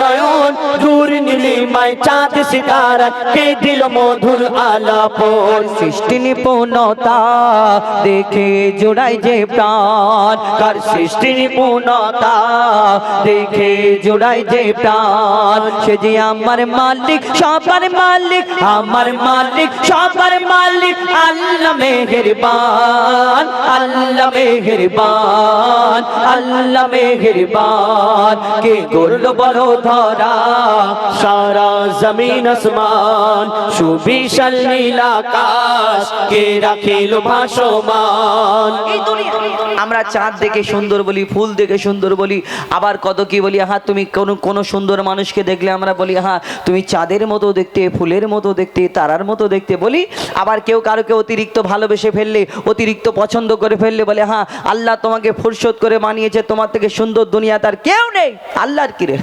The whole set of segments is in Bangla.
নয়ন দূর নীলিমায় চাঁদ সিতারা কে দিল মধুর আলাপন? সৃষ্টি নিপুণতা দেখে জোড়াই যে প্রাণ। কার সৃষ্টি নিপুণতা দেখে জোড়াই যে প্রাণ? সে যে আমার মালিক, সবার মালিক, আমার মালিক, সবার মালিক, আল্লাহ মেহেরবান আল্লাহ মেহেরবান আল্লাহ মেহেরবান। কে গড়ল বড় ধরা? সারা জমিন আসমান, সুবিশাল নীল আকাশ, কে রাখিল ভাসমান। আমরা চাঁদ দেখে সুন্দর বলি, ফুল দেখে সুন্দর বলি, আবার কত কি বলি হ্যাঁ তুমি কোনো কোনো সুন্দর মানুষকে দেখলে আমরা বলি হ্যাঁ তুমি চাঁদের মতো দেখতে, ফুলের মতো দেখতে, তারার মতো দেখতে বলি, আবার কেউ কারোকে অতিরিক্ত ভালোবেসে ফেললে, অতিরিক্ত পছন্দ করে ফেললে বলে হ্যাঁ আল্লাহ তোমাকে ফুরসত করে মানিয়েছে তোমার থেকে সুন্দর দুনিয়া তার কেউ নেই, আল্লাহর কি রে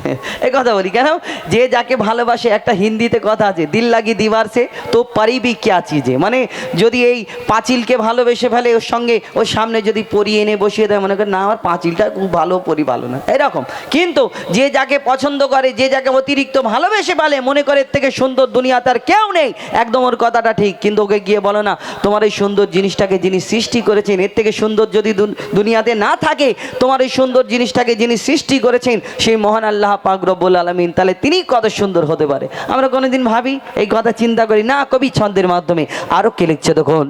এ কথা বলি কেন? যে যাকে ভালোবাসে, একটা হিন্দিতে কথা আছে, দিল লাগি দিবার সে, তো পারিবি ক্যা চিজে? মানে যদি এই পাঁচিলকে ভালোবেসে ফেলে, ওর সঙ্গে ওর সামনে যদি পরিয়ে এনে বসিয়ে দেয়, মনে করে, না, আমার পাঁচিলটা খুব ভালো পরি ভালো না এরকম। কিন্তু যে যাকে পছন্দ করে, যে যাকে অতিরিক্ত ভালোবেসে ফেলে, মনে করে এর থেকে সুন্দর দুনিয়া তার কেউ নেই। একদম ওর কথাটা ঠিক। কিন্তু ওকে গিয়ে বলো না, তোমার এই সুন্দর জিনিসটাকে যিনি সৃষ্টি করেছেন, এর থেকে সুন্দর যদি দুনিয়াতে না থাকে, তোমার এই সুন্দর জিনিসটাকে যিনি সৃষ্টি করেছেন, সেই মহান আল্লাহ পাক রব্বুল আলমিন তাহলে তিনি কত সুন্দর হতে পারে। আমরা কোনোদিন ভাবি, এই কথা চিন্তা করি, না কবি ছন্দের মাধ্যমে। আরও কে লিখছে তখন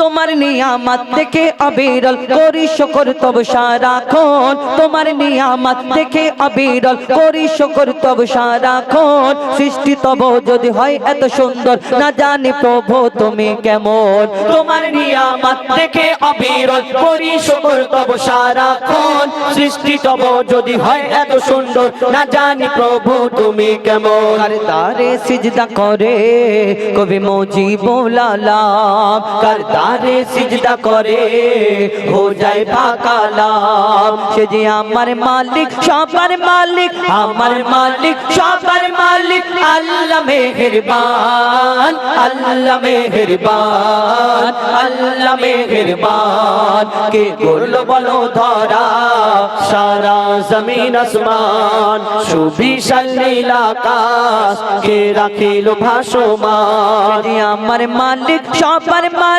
তোমার নিয়ামত থেকে অবিরল করি শকর, তব সারাক্ষণ তোমার নিয়ামত থেকে অবিরল করি শকর, তব সারাক্ষণ সৃষ্টি তব যদি হয় এত সুন্দর, না জানি প্রভু তুমি কেমন। তোমার নিয়ামত দেখে অবিরল করি শুকর, তব সারাক্ষণ সৃষ্টি তব যদি হয় এত সুন্দর, না জানি প্রভু তুমি কেমন। তারে সিজদা করে কবি মজি বোলালাম কার দারে সিজদা করে। হো যায় পাকালাম সে যে আমার মালিক, সবার মালিক, আমার মালিক, সবার মালিক। আল্লাহ মেহেরবান আল্লাহ মেহেরবান আল্লাহ মেহেরবান। কে করল বলো ধরা? সারা জমিন আসমান, সুবিশাল নীল আকাশ। কে রাখিল ভাসমান? আমার মালিক, সবার মালিক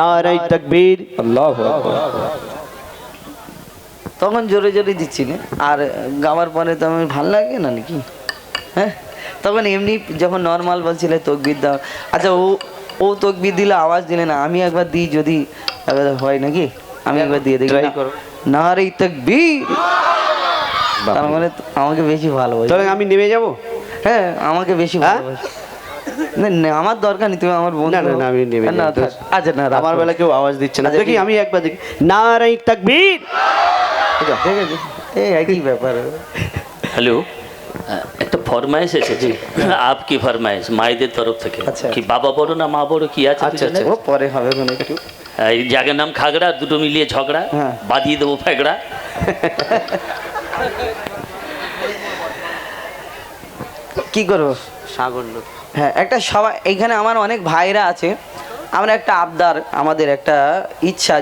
নারাই তকবীর। তখন জোরে জোরে দিচ্ছি না। আর গাওয়ার পরে তো আমার ভালো লাগে না নাকি? হ্যাঁ? তখন এমনি যখন নর্মাল বলছিলে তকবির দাও। আচ্ছা ও ও তকবির দিলে আওয়াজ দিলে না আমি একবার দিই যদি একবার হয় নাকি? আমি একবার দিয়ে দেখি। না। রে তকবির। তার মানে আমাকে বেশি তাহলে আমি নেমে যাব? হ্যাঁ আমাকে বেশি হ্যাঁ? না, না, আমার দরকার নেই তুমি আমার বন্ধু না না না আমি নেমে না আচ্ছা না আমার বেলা কেউ আওয়াজ দিচ্ছে না। আচ্ছা, দেখি আমি একবার দেখি। নারাই তকবীর! ঠিক আছে এই একই ব্যাপার? হ্যালো একটা ফরমাইশ এসেছে। আপকি ফরমাইশ মায়েদের তরফ থেকে। আচ্ছা। কি বাবা বড় না মা বড় কি আছে আচ্ছা? ও পরে হবে কোনো একটু। এই জায়গার নাম খাগড়া দুটো মিলিয়ে ঝগড়া হ্যাঁ। বাঁধিয়ে দেবো ফেগড়া। কি করব? সাগর লোক। হ্যাঁ একটা সবাই এখানে আমার অনেক ভাইরা আছে। আমরা একটা আবদার আমাদের একটা ইচ্ছা